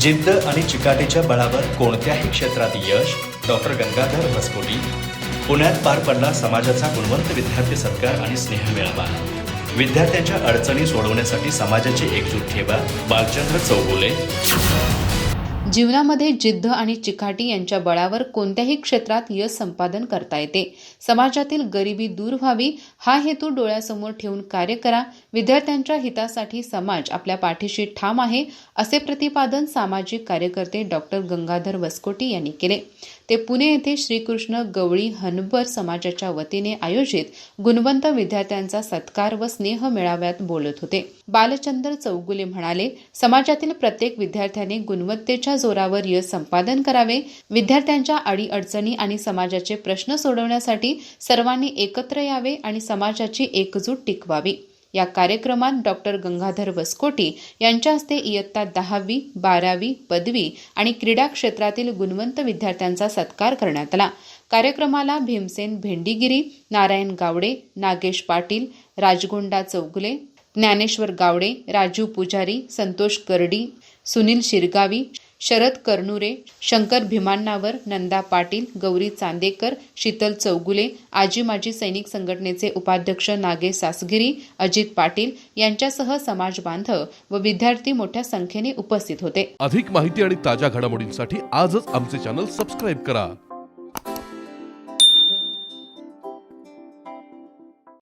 जिद्द आणि चिकाटीच्या बळावर कोणत्याही क्षेत्रात यश डॉक्टर गंगाधर भस्कोटी पुण्यात पार पडला समाजाचा गुणवंत विद्यार्थी सत्कार आणि स्नेह मिळावा. विद्यार्थ्यांच्या अडचणी सोडवण्यासाठी समाजाची एकजूट ठेवा बालचंद्र चौगुले. जीवनामध्ये जिद्द आणि चिकाटी यांच्या बळावर कोणत्याही क्षेत्रात यश संपादन करता येते. समाजातील गरिबी दूर व्हावी हा हेतू डोळ्यासमोर ठेवून कार्य करा. विद्यार्थ्यांच्या हितासाठी समाज आपल्या पाठीशी ठाम आहे असे प्रतिपादन सामाजिक कार्यकर्ते डॉक्टर गंगाधर वसकोटी यांनी केले. ते पुणे येथे श्रीकृष्ण गवळी हनबर समाजाच्या वतीने आयोजित गुणवंत विद्यार्थ्यांचा सत्कार व स्नेह मेळाव्यात बोलत होते. बालचंद्र चौगुले म्हणाले समाजातील प्रत्येक विद्यार्थ्याने गुणवत्तेच्या जोरावर यश संपादन करावे विद्यार्थ्यांच्या अडीअडचणी आणि समाजाचे प्रश्न सोडवण्यासाठी सर्वांनी एकत्र यावे आणि समाजाची एकजूट टिकवावी. या कार्यक्रमात डॉक्टर गंगाधर वसकोटी यांच्या हस्ते इयत्ता दहावी बारावी पदवी आणि क्रीडा क्षेत्रातील गुणवंत विद्यार्थ्यांचा सत्कार करण्यात आला. कार्यक्रमाला भीमसेन भेंडीगिरी नारायण गावडे नागेश पाटील राजगोंडा चौगुले ज्ञानेश्वर गावडे राजू पुजारी संतोष करडी सुनील शिरगावी शरद कर्णुरे शंकर भीमांनावर नंदा पाटील गौरी चांदेकर शीतल चौगुले आजी माजी सैनिक संघटनेचे उपाध्यक्ष नागे सासगिरी अजित पाटील यांच्यासह समाज बांधव व विद्यार्थी मोठ्या संख्येने उपस्थित होते. अधिक माहिती आणि ताज्या घडामोडींसाठी आजच आमचे चॅनल सबस्क्राईब करा.